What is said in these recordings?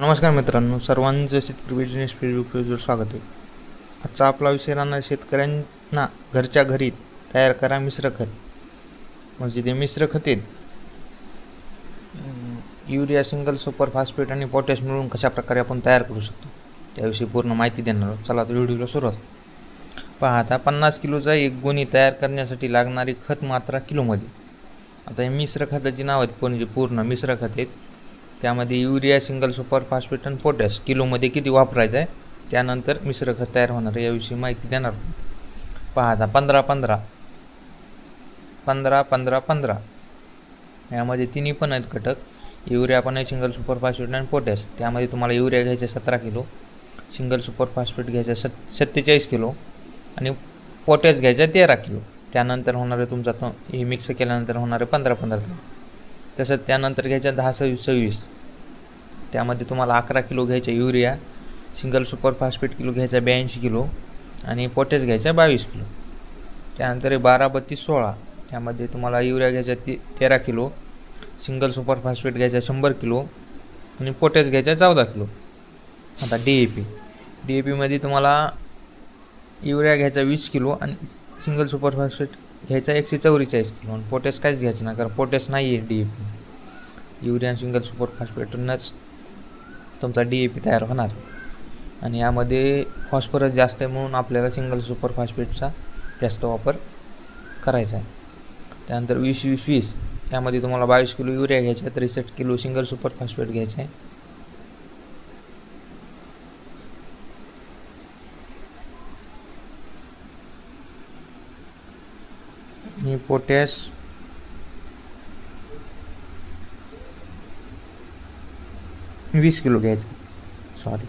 नमस्कार मित्रांनो सर्वांचं शेतकरी बिझनेस फेसबुक स्वागत आहे. आजचा आपला विषय राहणार शेतकऱ्यांना घरच्या घरी तयार करा मिश्र खत. म्हणजे ते मिश्र खते युरिया सिंगल सुपर फॉस्फेट आणि पोटॅश मिळून कशाप्रकारे आपण तयार करू शकतो? त्याविषयी पूर्ण माहिती देणार आहोत. चला तर व्हिडिओला सुरुवात. पहा आता पन्नास किलोचा एक गोणी तयार करण्यासाठी लागणारी खत मात्रा किलोमध्ये. आता हे मिश्र खताची नाव आहेत पण जे पूर्ण मिश्र खत आहेत. त्यामध्ये युरिया सिंगल सुपर फॉस्फेट आणि पोटॅश किलोमध्ये किती वापरायचं आहे? त्यानंतर मिश्र खत तयार होणार याविषयी माहिती देणार पहा पंधरा पंधरा. पंधरा पंधरा पंधरा. यामध्ये तिन्ही पण आहेत घटक. युरिया पण आहे सिंगल सुपर फॉस्फेट आणि पोटॅश. त्यामध्ये तुम्हाला युरिया घ्यायचे सतरा किलो. सिंगल सुपर फॉस्फेट घ्यायचं सत सत्तेचाळीस किलो. आणि पोटॅश घ्यायचं तेरा किलो. त्यानंतर होणार आहे तुमचा तो हे मिक्स केल्यानंतर होणारे पंधरा पंधरा. किलो तसंच त्यानंतर घ्यायच्या दहा सव्वीस सव्वीस. त्यामध्ये तुम्हाला अकरा किलो घ्यायच्या urea single super phosphate kilo घ्यायचा ब्याऐंशी किलो आणि पोटॅश घ्यायचा बावीस किलो. त्यानंतर बारा बत्तीस सोळा. त्यामध्ये तुम्हाला युरिया घ्यायचा ती तेरा किलो सिंगल सुपर फॉस्फेट घ्यायचा शंभर किलो आणि पोटॅश घ्यायचा चौदा किलो. आता D A P. D A पीमध्ये तुम्हाला युरिया घ्यायचा वीस किलो आणि सिंगल सुपर फॉस्फेट घ्यायचा एकशे चौवेचाळीस किलो आणि पोटॅश काहीच घ्यायचं नाही कारण पोटॅश नाही आहे D A P urea single super फॉस्फेटनंच तुमचा डी ए पी तयार होणार. आणि यामध्ये फॉस्फरस जास्त आहे म्हणून आपल्याला सिंगल सुपर फॉस्फेटचा जास्त वापर करायचा आहे. त्यानंतर वीस वीस वीस यामध्ये तुम्हाला बावीस किलो युरिया घ्यायचा आहे त्रेसष्ट किलो सिंगल सुपर फॉस्फेट घ्यायचं आहे. आणि पोटॅश. वीस किलो घ्यायचं. सॉरी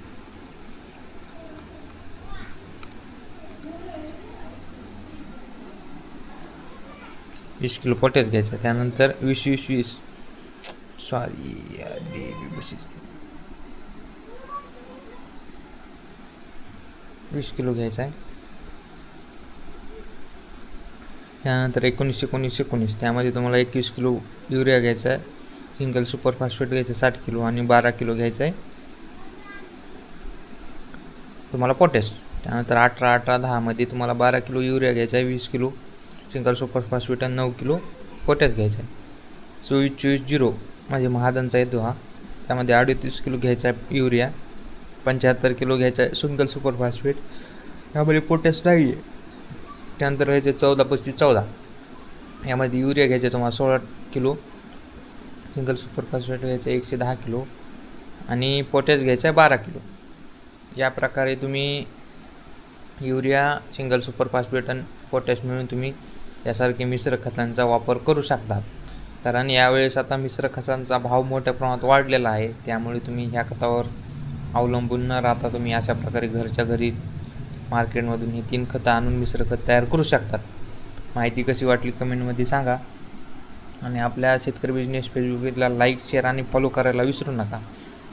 वीस किलो पोटॅश घ्यायचं. त्यानंतर वीस वीस वीस. सॉरी वीस किलो घ्यायचा आहे. त्यानंतर एकोणीस एकोणीस एकोणीस. त्यामध्ये तुम्हाला एकवीस किलो युरिया घ्यायचा आहे. सिंगल सुपर फॉस्फेट घ्यायचं साठ किलो आणि बारा किलो घ्यायचं आहे. तुम्हाला पोटॅश. त्यानंतर अठरा अठरा दहामध्ये तुम्हाला बारा किलो युरिया घ्यायचा आहे वीस किलो. सिंगल सुपर फॉस्फेट आणि नऊ किलो पोटॅश घ्यायचा आहे. चोवीस चोवीस झिरो म्हणजे महादनचा येतो हा. त्यामध्ये अडतीस किलो घ्यायचा आहे युरिया. पंच्याहत्तर किलो घ्यायचा आहे सिंगल सुपर फॉस्फेट. यामध्ये पोटॅश नाही आहे त्यानंतर घ्यायचे चौदा पस्तीस चौदा. यामध्ये युरिया घ्यायचे तुम्हाला सोळा किलो. सिंगल सुपर फॉस्फेट घ्यायचं एकशे दहा किलो. आणि पोटॅश घ्यायचा आहे बारा किलो. या प्रकारे तुम्ही युरिया सिंगल सुपर फॉस्फेट आणि पोटॅश मिळून तुम्ही यासारखे मिश्र खतांचा वापर करू शकता. कारण यावेळेस आता मिश्र खतांचा भाव मोठ्या प्रमाणात वाढलेला आहे. त्यामुळे तुम्ही ह्या खतावर अवलंबून न राहता तुम्ही अशा प्रकारे घरच्या घरी मार्केटमधून हे तीन खतं आणून मिश्र खत तयार करू शकतात. माहिती कशी वाटली कमेंटमध्ये सांगा. आणि आपल्या शेतकरी बिझनेस फेसबुकला लाईक शेअर आणि फॉलो करायला विसरू नका.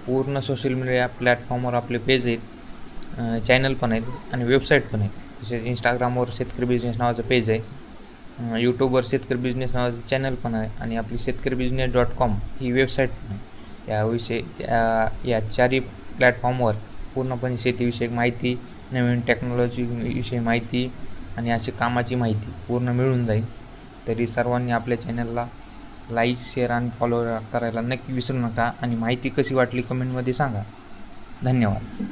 पूर्ण सोशल मीडिया प्लॅटफॉर्मवर आपले पेज आहेत. चॅनल पण आहेत आणि वेबसाईट पण आहेत. तसेच इंस्टाग्रामवर शेतकरी बिझनेस नावाचं पेज आहे. यूट्यूबवर शेतकरी बिझनेस नावाचं चॅनल पण आहे. आणि आपली शेतकरी बिझनेस डॉट कॉम ही वेबसाईट पण आहे. त्याविषयी त्या या चारही प्लॅटफॉर्मवर पूर्णपणे शेतीविषयक माहिती नवीन टेक्नॉलॉजी विषयी माहिती आणि अशी कामाची माहिती पूर्ण मिळून जाईल. तरी सर्वांनी आपल्या चॅनलला लाईक शेअर आणि फॉलो करायला नक्की विसरू नका. आणि माहिती कशी वाटली कमेंटमध्ये सांगा. धन्यवाद.